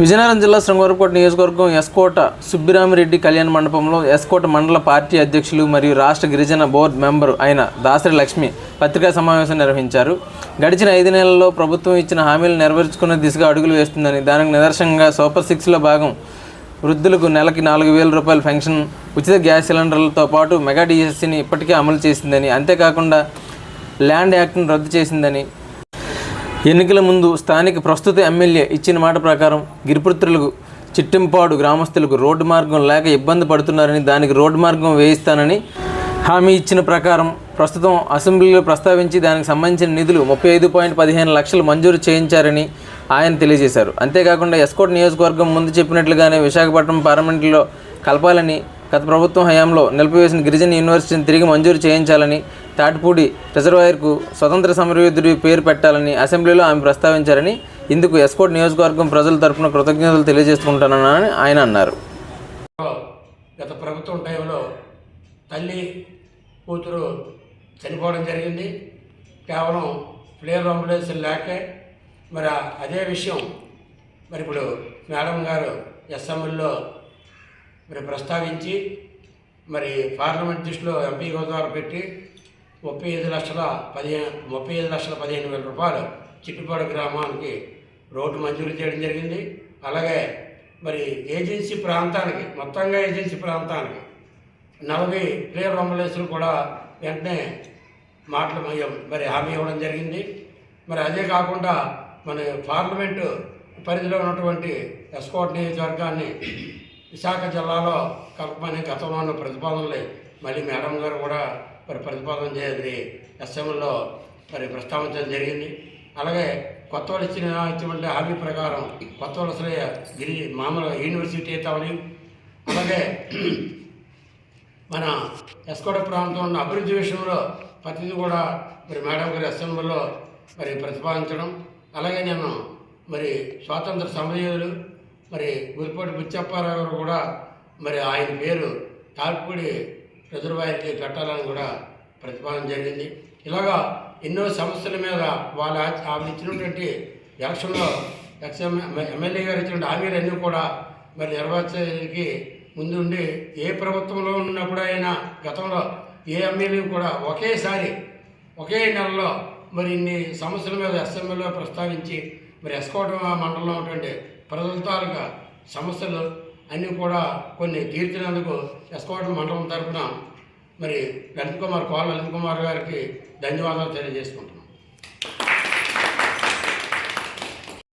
విజయనగరం జిల్లా శృంగారకోట నియోజకవర్గం ఎస్కోట సుబ్బిరామిరెడ్డి కళ్యాణ మండపంలో ఎస్కోట మండల పార్టీ అధ్యక్షులు మరియు రాష్ట్ర గిరిజన బోర్డు మెంబరు అయిన దాసరి లక్ష్మి పత్రికా సమావేశం నిర్వహించారు. గడిచిన ఐదు నెలల్లో ప్రభుత్వం ఇచ్చిన హామీలు నెరవేర్చుకునే దిశగా అడుగులు వేస్తుందని దానికి నిదర్శనంగా సూపర్ సిక్స్లో భాగం వృద్ధులకు నెలకి నాలుగు వేల రూపాయల పెన్షన్ ఉచిత గ్యాస్ సిలిండర్లతో పాటు మెగా డిఎస్సిని ఇప్పటికే అమలు చేసిందని అంతేకాకుండా ల్యాండ్ యాక్ట్ను రద్దు చేసిందని ఎన్నికల ముందు స్థానిక ప్రస్తుత ఎమ్మెల్యే ఇచ్చిన మాట ప్రకారం గిరిపుత్రులకు చిట్టెంపాడు గ్రామస్తులకు రోడ్డు మార్గం లేక ఇబ్బంది పడుతున్నారని దానికి రోడ్డు మార్గం వేయిస్తానని హామీ ఇచ్చిన ప్రకారం ప్రస్తుతం అసెంబ్లీలో ప్రస్తావించి దానికి సంబంధించిన నిధులు ముప్పై ఐదు పాయింట్ పదిహేను లక్షలు మంజూరు చేయించారని ఆయన తెలియజేశారు. అంతేకాకుండా ఎస్కోట్ నియోజకవర్గం ముందు చెప్పినట్లుగానే విశాఖపట్నం పార్లమెంటులో కలపాలని గత ప్రభుత్వం హయాంలో నిలిపివేసిన గిరిజన యూనివర్సిటీని తిరిగి మంజూరు చేయించాలని తాటిపూడి రిజర్వాయర్కు స్వతంత్ర సమరయోధుడి పేరు పెట్టాలని అసెంబ్లీలో ఆమె ప్రస్తావించారని ఇందుకు ఎస్కోట్ నియోజకవర్గం ప్రజల తరపున కృతజ్ఞతలు తెలియజేసుకుంటున్నానని ఆయన అన్నారు. గత ప్రభుత్వం టైంలో తల్లి కూతురు చనిపోవడం జరిగింది. కేవలం ఫ్లేర్ అంబులెన్స్ లేకే మరి అదే విషయం మరి ఇప్పుడు మేడం గారు ఎస్ఎంఎల్లో మరి ప్రస్తావించి మరి పార్లమెంట్ దృష్టిలో ఎంపీ గోదావరి పెట్టి ముప్పై ఐదు లక్షల పదిహేను ముప్పై ఐదు లక్షల పదిహేను వేల రూపాయలు చిట్టుపాడు గ్రామానికి రోడ్డు మంజూరు చేయడం జరిగింది. అలాగే మరి ఏజెన్సీ ప్రాంతానికి మొత్తంగా ఏజెన్సీ ప్రాంతానికి నలభై ప్లేయర్ అంబులెన్సులు కూడా వెంటనే మాటలు మరి హామీ ఇవ్వడం జరిగింది. మరి అదే కాకుండా మన పార్లమెంటు పరిధిలో ఉన్నటువంటి ఎస్కోట్ నియోజకవర్గాన్ని విశాఖ జిల్లాలో కలపమని గతంలో ఉన్న ప్రతిపాదనలు. మళ్ళీ మేడం గారు కూడా మరి ప్రతిపాదన చేయాలి ఎస్ఎంలో మరి ప్రస్తావించడం జరిగింది. అలాగే కొత్త వాళ్ళు ఇచ్చిన ఇటువంటి హామీ ప్రకారం కొత్త వలసలే గిరి మామూలుగా యూనివర్సిటీ అవుతామని అలాగే మన ఎస్కోట ప్రాంతంలో ఉన్న అభివృద్ధి విషయంలో ప్రతిదీ కూడా మరి మేడం గారి అసెంబ్లీలో మరి ప్రతిపాదించడం. అలాగే నేను మరి స్వాతంత్ర సమరయోధులు మరి గురిపాటి ముచ్చప్పారావు గారు కూడా మరి ఆయన పేరు తాల్పూడి రిజర్వాయర్కి కట్టాలని కూడా ప్రతిపాదన జరిగింది. ఇలాగా ఎన్నో సమస్యల మీద వాళ్ళ ఆవిడ ఇచ్చినటువంటి ఎలక్షన్లో ఎక్స్ ఎమ్మెల్యే గారు ఇచ్చిన హామీలన్నీ కూడా మరి నెరవేర్చడానికి ముందుండి ఏ ప్రభుత్వంలో ఉన్నప్పుడు అయినా గతంలో ఏ ఎమ్మెల్యే కూడా ఒకేసారి ఒకే నెలలో మరి ఇన్ని సమస్యల మీద అసెంబ్లీలో ప్రస్తావించి మరి ఎస్కోట మండలంలో ఉన్నటువంటి ప్రజల తాలూకా సమస్యలు అన్నీ కూడా కొన్ని తీర్చినందుకు ఎస్కోటల మండలం తరఫున మరి లలిత్ కుమార్ కోళ్ళ లలిత్ కుమార్ గారికి ధన్యవాదాలు తెలియజేసుకుంటున్నాను.